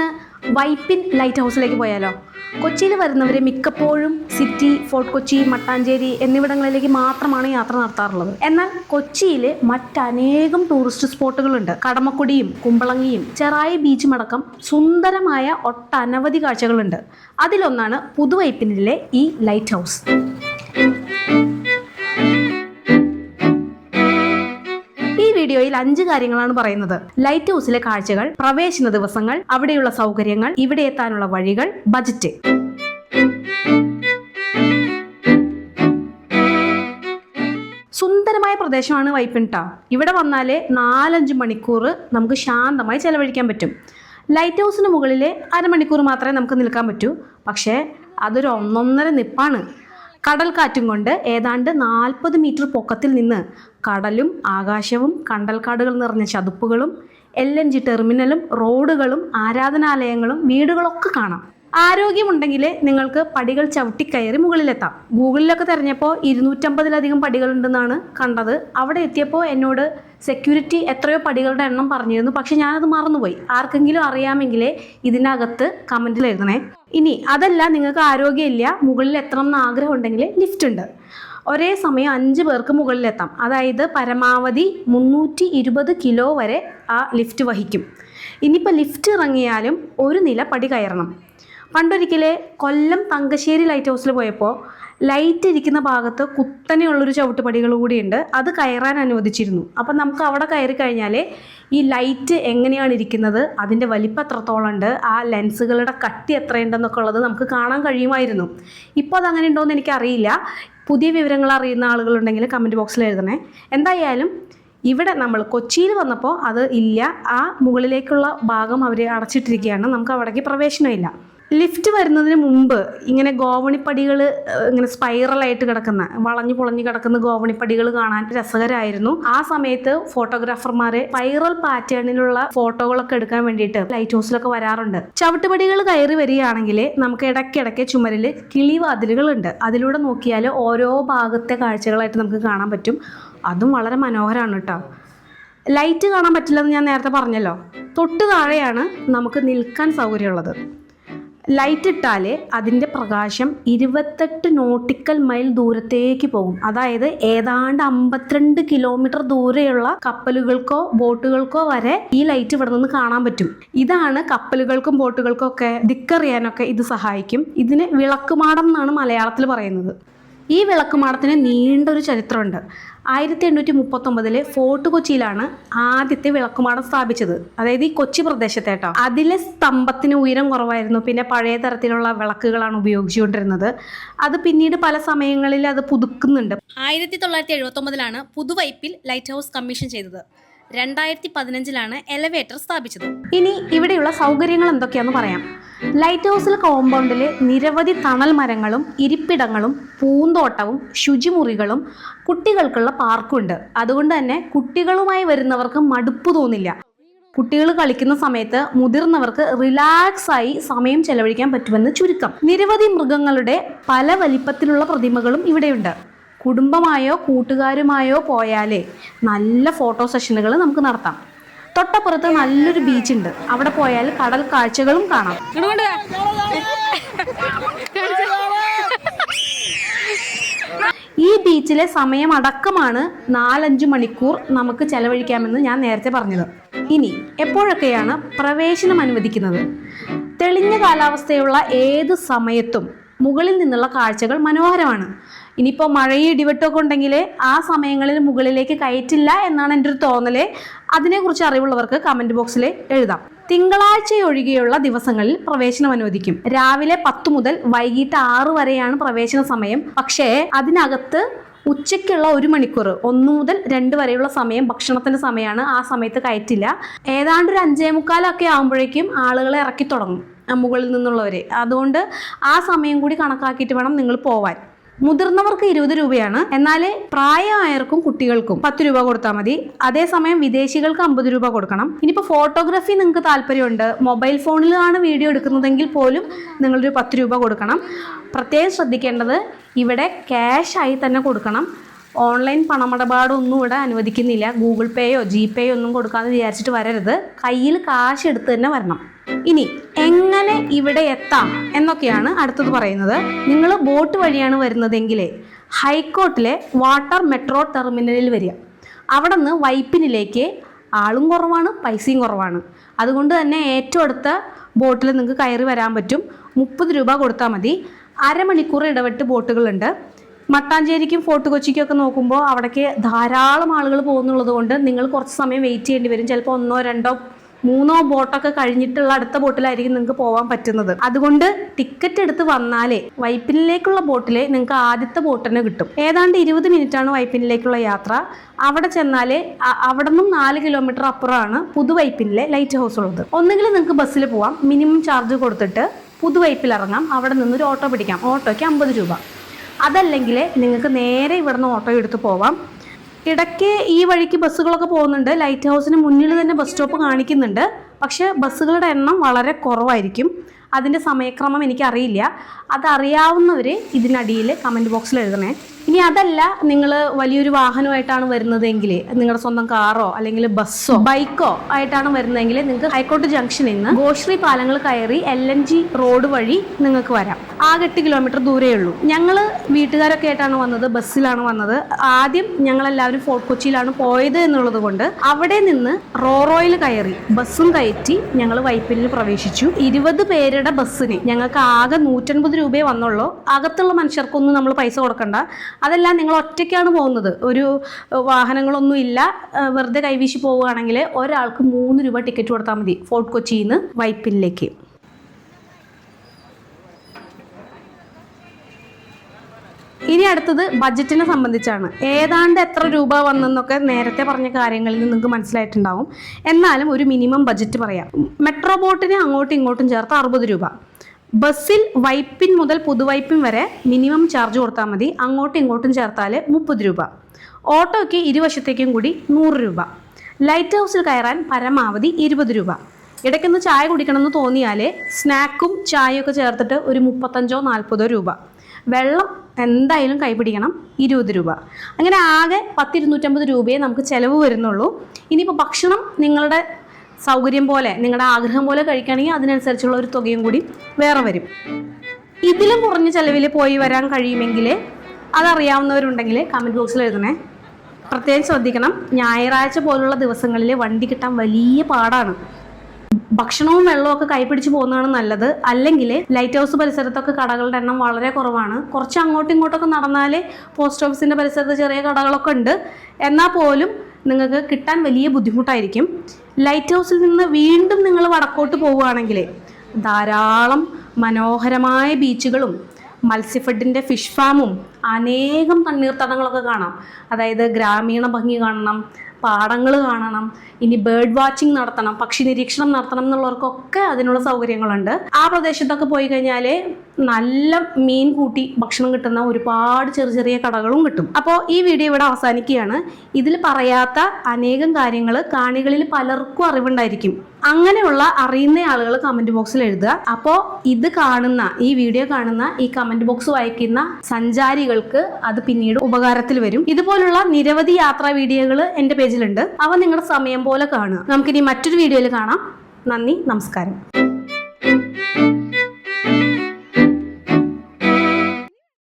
നമുക്കിന്ന് വൈപ്പിൻ ലൈറ്റ് ഹൗസിലേക്ക് പോയാലോ? കൊച്ചിയിൽ വരുന്നവർ മിക്കപ്പോഴും സിറ്റി ഫോർട്ട് കൊച്ചി മട്ടാഞ്ചേരി എന്നിവിടങ്ങളിലേക്ക് മാത്രമാണ് യാത്ര നടത്താറുള്ളത്. എന്നാൽ കൊച്ചിയിൽ മറ്റനേകം ടൂറിസ്റ്റ് സ്പോട്ടുകളുണ്ട്. കടമക്കുടിയും കുമ്പളങ്ങിയും ചെറായി ബീച്ചും അടക്കം സുന്ദരമായ ഒട്ടനവധി കാഴ്ചകളുണ്ട്. അതിലൊന്നാണ് പുതുവൈപ്പിനിലെ ഈ ലൈറ്റ് ഹൗസ്. ഈ വീഡിയോയിൽ അഞ്ച് കാര്യങ്ങളാണ് പറയുന്നത്. ലൈറ്റ് ഹൗസിലെ കാഴ്ചകൾ പ്രവേശന ദിവസങ്ങൾ അവിടെയുള്ള സൗകര്യങ്ങൾ ഇവിടെ എത്താനുള്ള വഴികൾ ബജറ്റ് സുന്ദരമായ പ്രദേശമാണ് വൈപ്പിൻട്ട. ഇവിടെ വന്നാലേ നാലഞ്ച് മണിക്കൂർ നമുക്ക് ശാന്തമായി ചെലവഴിക്കാൻ പറ്റും. ലൈറ്റ് ഹൗസിന് മുകളിൽ അരമണിക്കൂർ മാത്രമേ നമുക്ക് നിൽക്കാൻ പറ്റൂ. പക്ഷേ അതൊരു ഒന്നൊന്നര നിപ്പാണ്. കടൽ കാറ്റും കൊണ്ട് ഏതാണ്ട് നാൽപ്പത് മീറ്റർ പൊക്കത്തിൽ നിന്ന് കടലും ആകാശവും കണ്ടൽക്കാടുകൾ നിറഞ്ഞ ചതുപ്പുകളും എൽ എൻ ജി ടെർമിനലും റോഡുകളും ആരാധനാലയങ്ങളും വീടുകളൊക്കെ കാണാം. ആരോഗ്യമുണ്ടെങ്കിൽ നിങ്ങൾക്ക് പടികൾ ചവിട്ടിക്കയറി മുകളിലെത്താം. ഗൂഗിളിലൊക്കെ തിരഞ്ഞപ്പോൾ ഇരുന്നൂറ്റമ്പതിലധികം പടികളുണ്ടെന്നാണ് കണ്ടത്. അവിടെ എത്തിയപ്പോൾ എന്നോട് സെക്യൂരിറ്റി എത്രയോ പടികളുടെ എണ്ണം പറഞ്ഞിരുന്നു പക്ഷെ ഞാനത് മറന്നുപോയി. ആർക്കെങ്കിലും അറിയാമെങ്കിലേ ഇതിനകത്ത് കമന്റിൽ എഴുതണേ. ഇനി അതല്ല നിങ്ങൾക്ക് ആരോഗ്യമില്ല മുകളിൽ എത്തണം എന്ന് ആഗ്രഹം ഉണ്ടെങ്കിൽ ലിഫ്റ്റ് ഉണ്ട്. ഒരേ സമയം അഞ്ച് പേർക്ക് മുകളിലെത്താം അതായത് പരമാവധി മുന്നൂറ്റി ഇരുപത് കിലോ വരെ ആ ലിഫ്റ്റ് വഹിക്കും. ഇനിയിപ്പോൾ ലിഫ്റ്റ് ഇറങ്ങിയാലും ഒരു നില പടി കയറണം. പണ്ടൊരിക്കലെ കൊല്ലം തങ്കശ്ശേരി ലൈറ്റ് ഹൗസിൽ പോയപ്പോൾ ലൈറ്റ് ഇരിക്കുന്ന ഭാഗത്ത് കുത്തനെയുള്ളൊരു ചവിട്ടുപടികൾ കൂടിയുണ്ട്. അത് കയറാൻ അനുവദിച്ചിരുന്നു. അപ്പം നമുക്ക് അവിടെ കയറി കഴിഞ്ഞാൽ ഈ ലൈറ്റ് എങ്ങനെയാണ് ഇരിക്കുന്നത്? അതിന്റെ വലിപ്പം എത്രത്തോളം ഉണ്ട്? ആ ലെൻസുകളുടെ കട്ടി എത്രയുണ്ടെന്നൊക്കെ ഉള്ളത് നമുക്ക് കാണാൻ കഴിയുമായിരുന്നു. ഇപ്പോൾ അതങ്ങനെ ഉണ്ടോയെന്ന് എനിക്കറിയില്ല. പുതിയ വിവരങ്ങൾ അറിയുന്ന ആളുകളുണ്ടെങ്കിൽ കമന്റ് ബോക്സിൽ എഴുതണേ. എന്തായാലും ഇവിടെ നമ്മൾ കൊച്ചിയിൽ വന്നപ്പോൾ അത് ഇല്ല. ആ മുകളിലേക്കുള്ള ഭാഗം അവർ അടച്ചിട്ടിരിക്കുകയാണ്. നമുക്ക് അവിടേക്ക് പ്രവേശനമില്ല. ലിഫ്റ്റ് വരുന്നതിന് മുമ്പ് ഇങ്ങനെ ഗോവണിപ്പടികൾ ഇങ്ങനെ സ്പൈറലായിട്ട് കിടക്കുന്ന വളഞ്ഞു പൊളഞ്ഞു കിടക്കുന്ന ഗോവണിപ്പടികൾ കാണാൻ രസകരമായിരുന്നു ആ സമയത്ത് ഫോട്ടോഗ്രാഫർമാരെ സ്പൈറൽ പാറ്റേണിലുള്ള ഫോട്ടോകളൊക്കെ എടുക്കാൻ വേണ്ടിയിട്ട് ലൈറ്റ് ഹൗസിലൊക്കെ വരാറുണ്ട്. ചവിട്ടുപടികൾ കയറി വരികയാണെങ്കിൽ നമുക്ക് ഇടയ്ക്കിടയ്ക്ക് ചുമരിൽ കിളിവാതിലുകളുണ്ട് അതിലൂടെ നോക്കിയാൽ ഓരോ ഭാഗത്തെ കാഴ്ചകളായിട്ട് നമുക്ക് കാണാൻ പറ്റും. അതും വളരെ മനോഹരമാണ് കേട്ടോ ലൈറ്റ് കാണാൻ പറ്റില്ലെന്ന് ഞാൻ നേരത്തെ പറഞ്ഞല്ലോ. തൊട്ട് താഴെയാണ് നമുക്ക് നിൽക്കാൻ സൗകര്യമുള്ളത്. ലൈറ്റ് ഇട്ടാൽ അതിന്റെ പ്രകാശം ഇരുപത്തെട്ട് നോട്ടിക്കൽ മൈൽ ദൂരത്തേക്ക് പോകും. അതായത് ഏതാണ്ട് അമ്പത്തിരണ്ട് കിലോമീറ്റർ ദൂരെയുള്ള കപ്പലുകൾക്കോ ബോട്ടുകൾക്കോ വരെ ഈ ലൈറ്റ് ഇവിടെ നിന്ന് കാണാൻ പറ്റും. ഇതാണ് കപ്പലുകൾക്കും ബോട്ടുകൾക്കും ഒക്കെ ദിക്കറിയാനൊക്കെ ഇത് സഹായിക്കും. ഇതിന് വിളക്കുമാടം എന്നാണ് മലയാളത്തിൽ പറയുന്നത്. ഈ വിളക്കുമാടത്തിന് നീണ്ടൊരു ചരിത്രമുണ്ട്. ആയിരത്തി എണ്ണൂറ്റി മുപ്പത്തൊമ്പതിൽ ഫോർട്ട് കൊച്ചിയിലാണ് ആദ്യത്തെ വിളക്കുമാടം സ്ഥാപിച്ചത്. അതായത് ഈ കൊച്ചി പ്രദേശത്തേട്ടോ അതിലെ സ്തംഭത്തിന് ഉയരം കുറവായിരുന്നു. പിന്നെ പഴയ തരത്തിലുള്ള വിളക്കുകളാണ് ഉപയോഗിച്ചുകൊണ്ടിരുന്നത്. അത് പിന്നീട് പല സമയങ്ങളിൽ അത് പുതുക്കുന്നുണ്ട്. ആയിരത്തി തൊള്ളായിരത്തി എഴുപത്തൊമ്പതിലാണ് പുതുവൈപ്പിൽ ലൈറ്റ് ഹൗസ് കമ്മീഷൻ ചെയ്തത്. രണ്ടായിരത്തി പതിനഞ്ചിലാണ് എലവേറ്റർ സ്ഥാപിച്ചത്. ഇനി ഇവിടെയുള്ള സൗകര്യങ്ങൾ എന്തൊക്കെയാണെന്ന് പറയാം. ലൈറ്റ് ഹൗസിലെ കോമ്പൗണ്ടിലെ നിരവധി തണൽ മരങ്ങളും ഇരിപ്പിടങ്ങളും പൂന്തോട്ടവും ശുചിമുറികളും കുട്ടികൾക്കുള്ള പാർക്കുണ്ട് അതുകൊണ്ട് തന്നെ കുട്ടികളുമായി വരുന്നവർക്ക് മടുപ്പ് തോന്നില്ല. കുട്ടികൾ കളിക്കുന്ന സമയത്ത് മുതിർന്നവർക്ക് റിലാക്സ് ആയി സമയം ചെലവഴിക്കാൻ പറ്റുമെന്ന് ചുരുക്കം. നിരവധി മൃഗങ്ങളുടെ പല വലിപ്പത്തിലുള്ള പ്രതിമകളും ഇവിടെയുണ്ട്. കുടുംബമായോ കൂട്ടുകാരുമായോ പോയാലേ നല്ല ഫോട്ടോ സെഷനുകൾ നമുക്ക് നടത്താം. തൊട്ടപ്പുറത്ത് നല്ലൊരു ബീച്ച് ഉണ്ട്. അവിടെ പോയാൽ കടൽ കാഴ്ചകളും കാണാം. ഈ ബീച്ചിലെ സമയം അടക്കമാണ് നാലഞ്ച് മണിക്കൂർ നമുക്ക് ചെലവഴിക്കാമെന്ന് ഞാൻ നേരത്തെ പറഞ്ഞത്. ഇനി എപ്പോഴൊക്കെയാണ് പ്രവേശനം അനുവദിക്കുന്നത്? തെളിഞ്ഞ കാലാവസ്ഥയുള്ള ഏത് സമയത്തും മുകളിൽ നിന്നുള്ള കാഴ്ചകൾ മനോഹരമാണ്. ഇനിയിപ്പോൾ മഴയും ഇടിവെട്ടമൊക്കെ ഉണ്ടെങ്കിൽ ആ സമയങ്ങളിൽ മുകളിലേക്ക് കയറ്റില്ല എന്നാണ് എന്റെ ഒരു തോന്നൽ. അതിനെക്കുറിച്ച് അറിവുള്ളവർക്ക് കമന്റ് ബോക്സിൽ എഴുതാം. തിങ്കളാഴ്ച ഒഴികെയുള്ള ദിവസങ്ങളിൽ പ്രവേശനം അനുവദിക്കും. രാവിലെ പത്ത് മുതൽ വൈകിട്ട് ആറ് വരെയാണ് പ്രവേശന സമയം. പക്ഷേ അതിനകത്ത് ഉച്ചയ്ക്കുള്ള ഒരു മണിക്കൂർ ഒന്ന് മുതൽ രണ്ട് വരെയുള്ള സമയം ഭക്ഷണത്തിന്റെ സമയമാണ് ആ സമയത്ത് കയറ്റില്ല. ഏതാണ്ട് ഒരു അഞ്ചേ മുക്കാലൊക്കെ ആകുമ്പോഴേക്കും ആളുകളെ ഇറക്കി തുടങ്ങും മുകളിൽ നിന്നുള്ളവരെ. അതുകൊണ്ട് ആ സമയം കൂടി കണക്കാക്കിയിട്ട് വേണം നിങ്ങൾ പോവാൻ. മുതിർന്നവർക്ക് ഇരുപത് രൂപയാണ്. എന്നാൽ പ്രായമായവർക്കും കുട്ടികൾക്കും പത്ത് രൂപ കൊടുത്താൽ മതി. അതേസമയം വിദേശികൾക്ക് അമ്പത് രൂപ കൊടുക്കണം. ഇനിയിപ്പോൾ ഫോട്ടോഗ്രാഫി നിങ്ങൾക്ക് താല്പര്യമുണ്ട്. മൊബൈൽ ഫോണിലാണ് വീഡിയോ എടുക്കുന്നതെങ്കിൽ പോലും നിങ്ങളൊരു പത്ത് രൂപ കൊടുക്കണം. പ്രത്യേകം ശ്രദ്ധിക്കേണ്ടത് ഇവിടെ ക്യാഷായി തന്നെ കൊടുക്കണം. ഓൺലൈൻ പണമിടപാടൊന്നും ഇവിടെ അനുവദിക്കുന്നില്ല. ഗൂഗിൾ പേയോ ജി പേയോ ഒന്നും കൊടുക്കാമെന്ന് വിചാരിച്ചിട്ട് വരരുത്. കയ്യിൽ കാശ് എടുത്ത് തന്നെ വരണം. ഇനി എങ്ങനെ ഇവിടെ എത്താം എന്നൊക്കെയാണ് അടുത്തത് പറയുന്നത്. നിങ്ങൾ ബോട്ട് വഴിയാണ് വരുന്നതെങ്കിൽ ഹൈക്കോർട്ടിലെ വാട്ടർ മെട്രോ ടെർമിനലിൽ വരിക. അവിടെ നിന്ന് വൈപ്പിനിലേക്ക് ആളും കുറവാണ് പൈസയും കുറവാണ്. അതുകൊണ്ട് തന്നെ ഏറ്റവും അടുത്ത ബോട്ടിൽ നിങ്ങൾക്ക് കയറി വരാൻ പറ്റും. മുപ്പത് രൂപ കൊടുത്താൽ മതി. അരമണിക്കൂർ ഇടവിട്ട് ബോട്ടുകളുണ്ട്. മട്ടാഞ്ചേരിക്കും ഫോർട്ട് കൊച്ചിക്കും ഒക്കെ നോക്കുമ്പോൾ അവിടേക്ക് ധാരാളം ആളുകൾ പോകുന്നുള്ളത് കൊണ്ട് നിങ്ങൾ കുറച്ച് സമയം വെയിറ്റ് ചെയ്യേണ്ടി വരും. ചിലപ്പോൾ ഒന്നോ രണ്ടോ മൂന്നോ ബോട്ടൊക്കെ കഴിഞ്ഞിട്ടുള്ള അടുത്ത ബോട്ടിലായിരിക്കും നിങ്ങൾക്ക് പോകാൻ പറ്റുന്നത്. അതുകൊണ്ട് ടിക്കറ്റ് എടുത്ത് വന്നാലേ വൈപ്പിനിലേക്കുള്ള ബോട്ടിലെ നിങ്ങൾക്ക് ആദ്യത്തെ ബോട്ട് തന്നെ കിട്ടും. ഏതാണ്ട് ഇരുപത് ആണ് വൈപ്പിനിലേക്കുള്ള യാത്ര. അവിടെ ചെന്നാലേ അവിടെ നിന്നും നാല് കിലോമീറ്റർ അപ്പുറമാണ് പുതുവൈപ്പിനിലെ ലൈറ്റ് ഹൗസ് ഉള്ളത്. ഒന്നുകിൽ നിങ്ങൾക്ക് ബസ്സിൽ പോവാം. മിനിമം ചാർജ് കൊടുത്തിട്ട് പുതുവൈപ്പിൽ ഇറങ്ങാം. അവിടെ നിന്ന് ഒരു ഓട്ടോ പിടിക്കാം. ഓട്ടോയ്ക്ക് അമ്പത് രൂപ. അതല്ലെങ്കിൽ നിങ്ങൾക്ക് നേരെ ഇവിടുന്ന് ഓട്ടോ എടുത്ത് പോവാം. ഇടയ്ക്ക് ഈ വഴിക്ക് ബസ്സുകളൊക്കെ പോകുന്നുണ്ട്. ലൈറ്റ് ഹൗസിന് മുന്നിൽ തന്നെ ബസ് സ്റ്റോപ്പ് കാണിക്കുന്നുണ്ട്. പക്ഷേ ബസ്സുകളുടെ എണ്ണം വളരെ കുറവായിരിക്കും. അതിന്റെ സമയക്രമം എനിക്കറിയില്ല. അതറിയാവുന്നവർ ഇതിനടിയിൽ കമന്റ് ബോക്സിൽ എഴുതണേ. ഇനി അതല്ല നിങ്ങൾ വലിയൊരു വാഹനമായിട്ടാണ് വരുന്നതെങ്കിൽ നിങ്ങളുടെ സ്വന്തം കാറോ അല്ലെങ്കിൽ ബസ്സോ ബൈക്കോ ആയിട്ടാണ് വരുന്നതെങ്കിൽ നിങ്ങൾക്ക് ഹൈക്കോട്ട് ജംഗ്ഷനിൽ നിന്ന് ഗോശ്രീ പാലങ്ങൾ കയറി എൽ എൻ ജി റോഡ് വഴി നിങ്ങൾക്ക് വരാം. ആകെ എട്ട് കിലോമീറ്റർ ദൂരേ ഉള്ളൂ. ഞങ്ങൾ വീട്ടുകാരൊക്കെ ആയിട്ടാണ് വന്നത് ബസ്സിലാണ് വന്നത്. ആദ്യം ഞങ്ങളെല്ലാവരും ഫോർട്ട് കൊച്ചിയിലാണ് പോയത് എന്നുള്ളത് കൊണ്ട് അവിടെ നിന്ന് റോറോയിൽ കയറി ബസ്സും കയറ്റി ഞങ്ങൾ വൈപ്പിലിന് പ്രവേശിച്ചു. ഇരുപത് പേരുടെ ബസ്സിന് ഞങ്ങൾക്ക് ആകെ നൂറ്റൻപത് രൂപയെ വന്നുള്ളൂ. അകത്തുള്ള മനുഷ്യർക്കൊന്നും നമ്മൾ പൈസ കൊടുക്കണ്ട. അതെല്ലാം നിങ്ങൾ ഒറ്റയ്ക്കാണ് പോകുന്നത്. ഒരു വാഹനങ്ങളൊന്നും ഇല്ല. വെറുതെ കൈവീശി പോവുകയാണെങ്കിൽ ഒരാൾക്ക് മൂന്ന് രൂപ ടിക്കറ്റ് കൊടുത്താൽ മതി. ഫോർട്ട് കൊച്ചിയിൽ നിന്ന് വൈപ്പിനിലേക്ക്. ഇനി അടുത്തത് ബഡ്ജറ്റിനെ സംബന്ധിച്ചാണ്. ഏതാണ്ട് എത്ര രൂപ വന്നെന്നൊക്കെ നേരത്തെ പറഞ്ഞ കാര്യങ്ങളിൽ നിന്ന് നിങ്ങൾക്ക് മനസ്സിലായിട്ടുണ്ടാവും. എന്നാലും ഒരു മിനിമം ബഡ്ജറ്റ് പറയാം. മെട്രോ ബോട്ടിന് അങ്ങോട്ടും ഇങ്ങോട്ടും ചേർത്ത് അറുപത് രൂപ. ബസ്സിൽ വൈപ്പിൻ മുതൽ പുതുവൈപ്പിൻ വരെ മിനിമം ചാർജ് കൊടുത്താൽ മതി. അങ്ങോട്ടും ഇങ്ങോട്ടും ചേർത്താൽ മുപ്പത് രൂപ. ഓട്ടോയ്ക്ക് ഇരുവശത്തേക്കും കൂടി നൂറ് രൂപ. ലൈറ്റ് ഹൗസിൽ കയറാൻ പരമാവധി ഇരുപത് രൂപ. ഇടയ്ക്കൊന്ന് ചായ കുടിക്കണമെന്ന് തോന്നിയാൽ സ്നാക്കും ചായയൊക്കെ ചേർത്തിട്ട് ഒരു മുപ്പത്തഞ്ചോ നാൽപ്പതോ രൂപ. വെള്ളം എന്തായാലും കൈപിടിക്കണം ഇരുപത് രൂപ. അങ്ങനെ ആകെ പത്തിരുന്നൂറ്റമ്പത് രൂപയെ നമുക്ക് ചിലവ് വരുന്നുള്ളൂ. ഇനിയിപ്പോൾ ഭക്ഷണം നിങ്ങളുടെ സൗകര്യം പോലെ നിങ്ങളുടെ ആഗ്രഹം പോലെ കഴിക്കുകയാണെങ്കിൽ അതിനനുസരിച്ചുള്ള ഒരു തുകയും കൂടി വേറെ വരും. ഇതിലും കുറഞ്ഞ ചിലവിൽ പോയി വരാൻ കഴിയുമെങ്കിൽ അതറിയാവുന്നവരുണ്ടെങ്കിൽ കമന്റ് ബോക്സിൽ എഴുതണേ. പ്രത്യേകം ശ്രദ്ധിക്കണം. ഞായറാഴ്ച പോലുള്ള ദിവസങ്ങളിൽ വണ്ടി കിട്ടാൻ വലിയ പാടാണ്. ഭക്ഷണവും വെള്ളവും ഒക്കെ കൈപിടിച്ച് പോകുന്നതാണ് നല്ലത്. അല്ലെങ്കിൽ ലൈറ്റ് ഹൗസ് പരിസരത്തൊക്കെ കടകളുടെ എണ്ണം വളരെ കുറവാണ്. കുറച്ച് അങ്ങോട്ടും ഇങ്ങോട്ടൊക്കെ നടന്നാൽ പോസ്റ്റ് ഓഫീസിന്റെ പരിസരത്ത് ചെറിയ കടകളൊക്കെ ഉണ്ട്. എന്നാൽ പോലും നിങ്ങൾക്ക് കിട്ടാൻ വലിയ ബുദ്ധിമുട്ടായിരിക്കും. ലൈറ്റ് ഹൗസിൽ നിന്ന് വീണ്ടും നിങ്ങൾ വടക്കോട്ട് പോവുകയാണെങ്കിൽ ധാരാളം മനോഹരമായ ബീച്ചുകളും മത്സ്യഫെഡിന്റെ ഫിഷ് ഫാമും അനേകം തണ്ണീർത്തടങ്ങളൊക്കെ കാണാം. അതായത് ഗ്രാമീണ ഭംഗി കാണണം പാടങ്ങൾ കാണണം ഇനി ബേർഡ് വാച്ചിങ് നടത്തണം പക്ഷി നിരീക്ഷണം നടത്തണം എന്നുള്ളവർക്കൊക്കെ അതിനുള്ള സൗകര്യങ്ങളുണ്ട്. ആ പ്രദേശത്തൊക്കെ പോയി കഴിഞ്ഞാൽ നല്ല മീൻ കൂട്ടി ഭക്ഷണം കിട്ടുന്ന ഒരുപാട് ചെറിയ ചെറിയ കടകളും കിട്ടും. അപ്പോൾ ഈ വീഡിയോ ഇവിടെ അവസാനിക്കുകയാണ്. ഇതിൽ പറയാത്ത അനേകം കാര്യങ്ങൾ കാണികളിൽ പലർക്കും അറിവുണ്ടായിരിക്കും. അങ്ങനെയുള്ള അറിയുന്ന ആളുകൾ കമന്റ് ബോക്സിൽ എഴുതുക. അപ്പോൾ ഇത് കാണുന്ന ഈ വീഡിയോ കാണുന്ന ഈ കമന്റ് ബോക്സ് വായിക്കുന്ന സഞ്ചാരികൾക്ക് അത് പിന്നീട് ഉപകാരത്തിൽ വരും. ഇതുപോലുള്ള നിരവധി യാത്രാ വീഡിയോകൾ എന്റെ പേജിലുണ്ട്. അവ നിങ്ങളുടെ സമയം പോലെ കാണുക. നമുക്കിനി മറ്റൊരു വീഡിയോയിൽ കാണാം. നന്ദി നമസ്കാരം.